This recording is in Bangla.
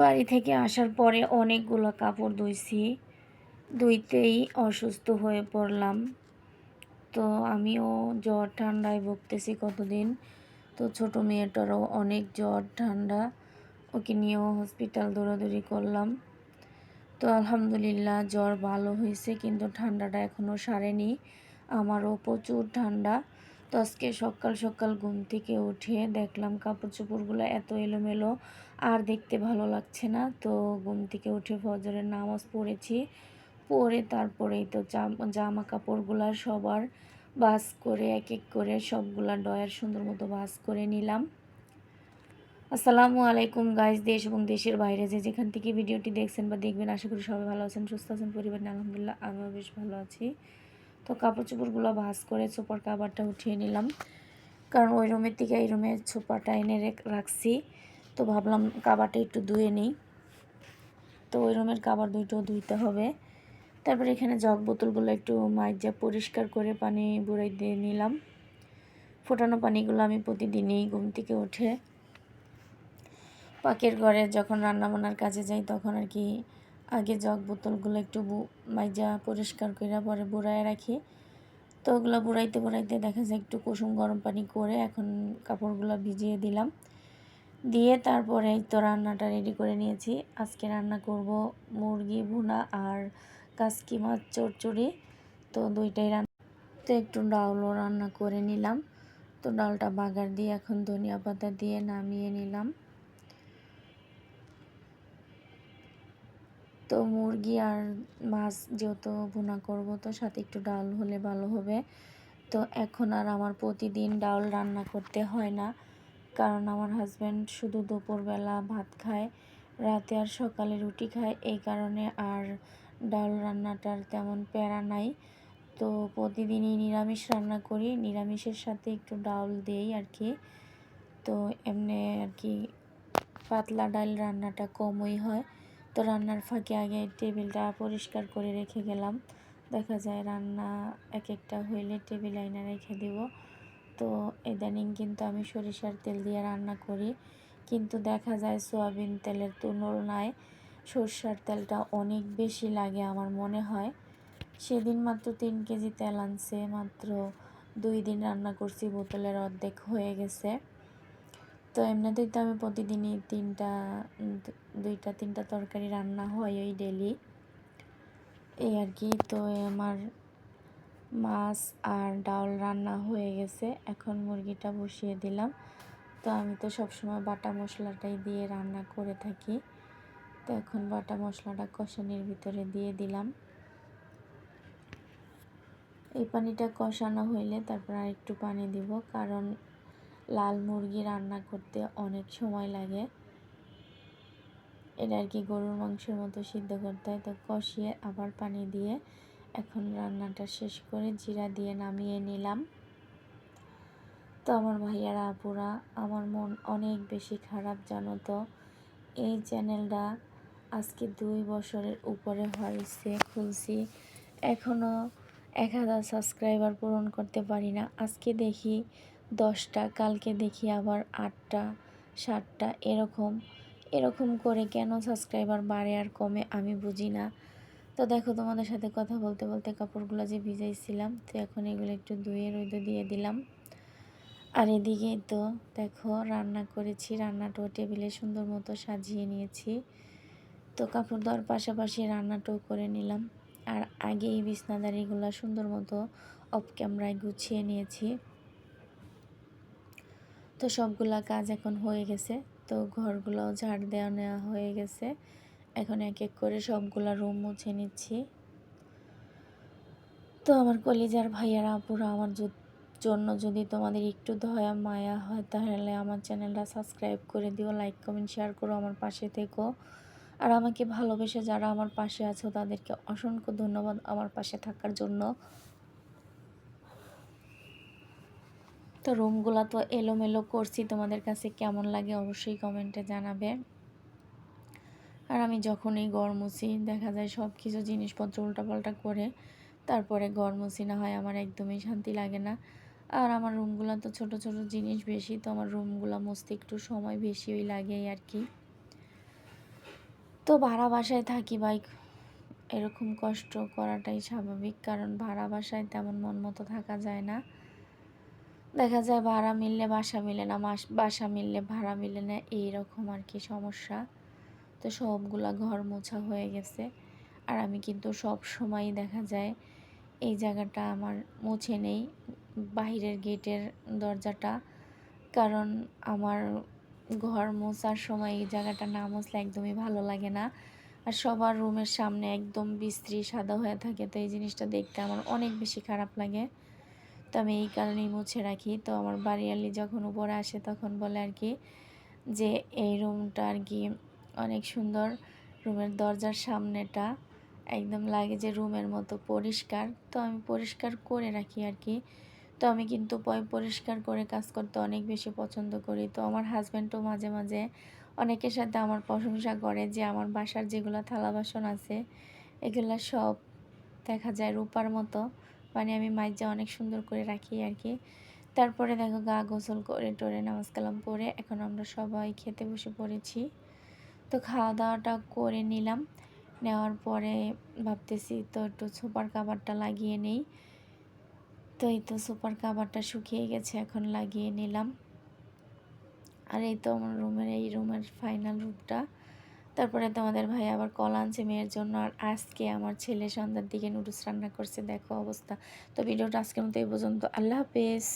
বাড়ি থেকে আসার পরে অনেকগুলো কাপড় ধুইছি। ধুইতেই অসুস্থ হয়ে পড়লাম। তো আমিও জ্বর ঠান্ডায় ভুগতেছি কতদিন। তো ছোট মেয়েটারও অনেক জ্বর, ঠান্ডা। ওকে নিয়েও হসপিটাল দৌড়াদৌড়ি করলাম। তো আলহামদুলিল্লাহ জ্বর ভালো হয়েছে, কিন্তু ঠান্ডাটা এখনও সারেনি। আমারও প্রচুর ঠান্ডা। তো আজকে সকাল সকাল ঘুম থেকে উঠে দেখলাম কাপড় চোপড়গুলো এত এলোমেলো আর দেখতে ভালো লাগছে না। তো ঘুম থেকে উঠে ফজরের নামাজ পড়েছি। পরে তারপরেই তো জামা কাপড়গুলো সবার বাস করে এক এক করে সবগুলা ডয়ার সুন্দর মতো বাস করে নিলাম। আসসালামু আলাইকুম গাইজ দেশ এবং দেশের বাইরে যে যেখান থেকে ভিডিওটি দেখছেন বা দেখবেন, আশা করি সবাই ভালো আছেন, সুস্থ আছেন, পরিবার আলহামদুলিল্লাহ আমিও বেশ ভালো আছি। তো কাপড় চোপড়গুলো ভাস করে চোপড় কাবারটা উঠিয়ে নিলাম। কারণ ওই রুমের থেকে এই রুমে ছোপাটা এনে রাখছি। তো ভাবলাম কাবারটা একটু ধুয়ে নিই। তো ওই রুমের কাবার দুইটাও ধুইতে হবে। তারপরে এখানে জগ বোতলগুলো একটু মাইজা পরিষ্কার করে পানি বুড়াই দিয়ে নিলাম। ফোটানো পানিগুলো আমি প্রতিদিনই ঘুম থেকে উঠে পাকের ঘরে যখন রান্নাবান্নার কাজে যাই তখন আর কি আগে জগ বোতলগুলো একটু মাইজা পরিষ্কার করে পরে বুড়ায় রাখি। তো ওগুলো বুড়াইতে বুড়াইতে দেখা যায় একটু কুসুম গরম পানি করে এখন কাপড়গুলো ভিজিয়ে দিলাম। দিয়ে তারপরে তো রান্নাটা রেডি করে নিয়েছি। আজকে রান্না করব মুরগি, ভুনা আর কাসকি মাছ চড়চড়ি তো দুইটাই রান্না তো একটু ডাউলও রান্না করে নিলাম। তো ডালটা বাগার দিয়ে এখন ধনিয়া পাতা দিয়ে নামিয়ে নিলাম। তো মুরগি আর মাছ যেহেতু ভুনা করব, তো সাথে একটু ডাল হলে ভালো হবে। তো এখন আর আমার প্রতিদিন ডাল রান্না করতে হয় না, কারণ আমার হাজব্যান্ড শুধু দুপুরবেলা ভাত খায়, রাতে আর সকালে রুটি খায়। এই কারণে আর ডাল রান্নাটার তেমন প্যারা নাই। তো প্রতিদিনই নিরামিষ রান্না করি, নিরামিষের সাথে একটু ডাল দেই আর কি তো এমনি আর কি পাতলা ডাল রান্নাটা কমই হয়। তো রান্নার ফাঁকে আগে টেবিলটা পরিষ্কার করে রেখে গেলাম। দেখা যায় রান্না এক একটা হইলে টেবিল আইনা রেখে দেব। তো ইদানিং কিন্তু আমি সরিষার তেল দিয়ে রান্না করি। কিন্তু দেখা যায় সোয়াবিন তেলের তুলনায় সরষার তেলটা অনেক বেশি লাগে আমার মনে হয়। সেদিন মাত্র তিন কেজি তেল আনছে, মাত্র দুই দিন রান্না করছি, বোতলের অর্ধেক হয়ে গেছে। তো এমনিতেই তো আমি প্রতিদিনই তিনটা দুইটা, তিনটা তরকারি রান্না হয় ওই ডেলি এই আর কি, তো আমার মাছ আর ডাল রান্না হয়ে গেছে। এখন মুরগিটা বসিয়ে দিলাম। তো আমি তো সবসময় বাটা মশলাটাই দিয়ে রান্না করে থাকি। তো এখন বাটা মশলাটা কষানির ভিতরে দিয়ে দিলাম। এই পানিটা কষানো হইলে তারপর আর একটু পানি দিব, কারণ লাল মুরগি রান্না করতে অনেক সময় লাগে। এটা আর কি গরুর মাংসের মতো সিদ্ধ করতে হয়। তো কষিয়ে আবার পানি দিয়ে এখন রান্নাটা শেষ করে জিরা দিয়ে নামিয়ে নিলাম। তো আমার ভাইয়ারা, আপুরা, আমার মন অনেক বেশি খারাপ, জানো তো। এই চ্যানেলটা আজকে দুই বছরের উপরে হয়েছে, খুলছি। এখনও এক হাজার সাবস্ক্রাইবার পূরণ করতে পারি না। আজকে দেখি দশটা, কালকে দেখি আবার আটটা, সাতটা, এরকম। এরকম করে কেন সাবস্ক্রাইবার বাড়ে আর কমে আমি বুঝি না। তো দেখো তোমাদের সাথে কথা বলতে বলতে কাপড়গুলো যে ভিজাইছিলাম, তো এখন এগুলো একটু ধুয়ে রোদে দিয়ে দিলাম। আর এদিকে তো দেখো রান্না করেছি, রান্নাটাও টেবিলে সুন্দর মতো সাজিয়ে নিয়েছি। তো কাপড় দেওয়ার পাশাপাশি রান্নাটাও করে নিলাম। আর আগে এই বিছনাদারিগুলো সুন্দর মতো অফ ক্যামেরায় গুছিয়ে নিয়েছি। তো সবগুলা কাজ এখন হয়ে গেছে। তো ঘরগুলো ঝাড় দেওয়া নেওয়া হয়ে গেছে। এখন এক এক করে সবগুলা রুম মুছে নিচ্ছি। তো আমার কলিজার ভাইয়ারা আপুরা, আমার জন্য যদি তোমাদের একটু দয়া, মায়া হয়, তাহলে আমার চ্যানেলটা সাবস্ক্রাইব করে দিও লাইক কমেন্ট শেয়ার করো আমার পাশে থেকো। আর আমাকে ভালোবেসে যারা আমার পাশে আছো, তাদেরকে অসংখ্য ধন্যবাদ আমার পাশে থাকার জন্য। তো রুমগুলো তো এলোমেলো করছি, তোমাদের কাছে কেমন লাগে অবশ্যই কমেন্টে জানাবে। আর আমি যখনই গড় মুছি, দেখা যায় সব কিছু জিনিসপত্র উল্টাপাল্টা করে তারপরে গড় মুছি, না হয় আমার একদমই শান্তি লাগে না। আর আমার রুমগুলো তো ছোট ছোট জিনিস বেশি, তো আমার রুমগুলো মুছতে একটু সময় বেশি ওই লাগে আর কি। তো ভাড়া বাসায় থাকি বাইক এরকম কষ্ট করাটাই স্বাভাবিক, কারণ ভাড়া বাসায় তেমন মন মতো থাকা যায় না। দেখা যায় ভাড়া মিললে বাসা মিলে না, মাস, বাসা মিললে ভাড়া মিলে না, এইরকম আর কি সমস্যা। তো সবগুলা ঘর মোছা হয়ে গেছে। আর আমি কিন্তু সব সময় দেখা যায় এই জায়গাটা আমার মুছে নেই, বাহিরের গেটের দরজাটা। কারণ আমার ঘর মোছার সময় এই জায়গাটা না মুছলে একদমই ভালো লাগে না। আর সবার রুমের সামনে একদম বিশ্রী সাদা হয়ে থাকে, তো এই জিনিসটা দেখতে আমার অনেক বেশি খারাপ লাগে। তো আমি এই কারণেই মুছে রাখি। তো আমার বাড়িয়ালি যখন উপরে আসে তখন বলে আর কি যে, এই রুমটা আর কি অনেক সুন্দর। রুমের দরজার সামনেটা একদম লাগে যে রুমের মতো পরিষ্কার। তো আমি পরিষ্কার করে রাখি আর কি। তো আমি কিন্তু পরিষ্কার করে কাজ করতে অনেক বেশি পছন্দ করি। তো আমার হাজব্যান্ডও মাঝে মাঝে অনেকের সাথে আমার প্রশংসা করে যে, আমার বাসার যেগুলো থালা বাসন আছে, এগুলো সব দেখা যায় রূপার মতো। মানে আমি মাইজা অনেক সুন্দর করে রাখি আর কি তারপরে দেখো গা গোসল করে টোরে নামাজ কালাম পরে এখন আমরা সবাই খেতে বসে পড়েছি। তো খাওয়া দাওয়াটা করে নিলাম। নেওয়ার পরে ভাবতেছি তো একটু সুপার কাভারটা লাগিয়ে নেই। তো এই তো সুপার কাভারটা শুকিয়ে গেছে, এখন লাগিয়ে নিলাম। আর এই তো আমার রুমের, এই রুমের ফাইনাল রুমটা তারপরে তোমাদের ভাই আবার কল আনছে মেয়ের জন্য। আর আজকে আমার ছেলে সন্ধ্যার দিকে নুডলস রান্না করছে। দেখো অবস্থা। তো ভিডিওটা আজকের মতো এই পর্যন্ত। আল্লাহ হাফেজ।